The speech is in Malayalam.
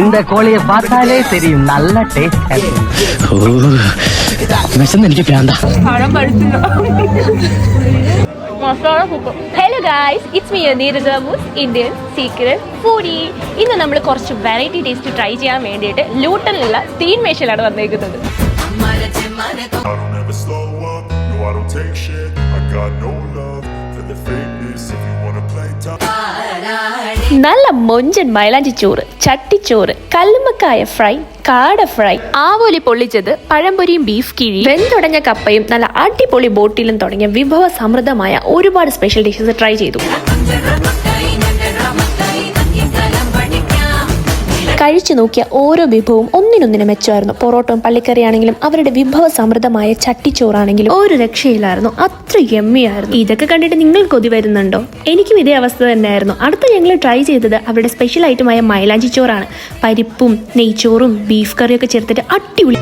இந்த கோழியை பார்த்தாலே தெரியும் நல்ல டேஸ்ட் വിശന്ന് പ്രാന്ത hello guys it's me Neeraja Moos Indian secret foodie ഇന്ന് നമ്മൾ കുറച്ച് വെറൈറ്റി ടേസ്റ്റ് ട്രൈ ചെയ്യാൻ വേണ്ടിയിട്ട് ലൂട്ടനിലുള്ള തീൻ മേശയിലാണ് വന്നേക്കുന്നത് I don't ever slow up, no I don't take shit I got no നല്ല മൊഞ്ചൻ മൈലാഞ്ചി ചോറ് ചട്ടിച്ചോറ് കല്ലുമ്മക്കായ ഫ്രൈ കാട ഫ്രൈ ആവോലി പൊള്ളിച്ചത് പഴംപൊരിയും ബീഫ് കിഴി വെന്തുടഞ്ഞ കപ്പയും നല്ല അടിപൊളി ബോട്ടിലും തുടങ്ങിയ വിഭവ സമൃദ്ധമായ ഒരുപാട് സ്പെഷ്യൽ ഡിഷസ് ട്രൈ ചെയ്തു. കഴിച്ചു നോക്കിയ ഓരോ വിഭവവും ഒന്നിനൊന്നിനും മെച്ചമായിരുന്നു. പൊറോട്ടും പള്ളിക്കറിയാണെങ്കിലും അവരുടെ വിഭവ സമൃദ്ധമായ ചട്ടിച്ചോറാണെങ്കിലും ഒരു രക്ഷയില്ലായിരുന്നു. അത്ര യമ്മിയായിരുന്നു ഇതൊക്കെ കണ്ടിട്ട് നിങ്ങൾ കൊതി വരുന്നുണ്ടോ? എനിക്കും ഇതേ അവസ്ഥ തന്നെയായിരുന്നു. അടുത്ത ഞങ്ങൾ ട്രൈ ചെയ്തത് അവരുടെ സ്പെഷ്യൽ ഐറ്റമായ മൈലാഞ്ചി ചോറാണ്. പരിപ്പും നെയ്ച്ചോറും ബീഫ് കറിയൊക്കെ ചേർത്തിട്ട് അടിപൊളി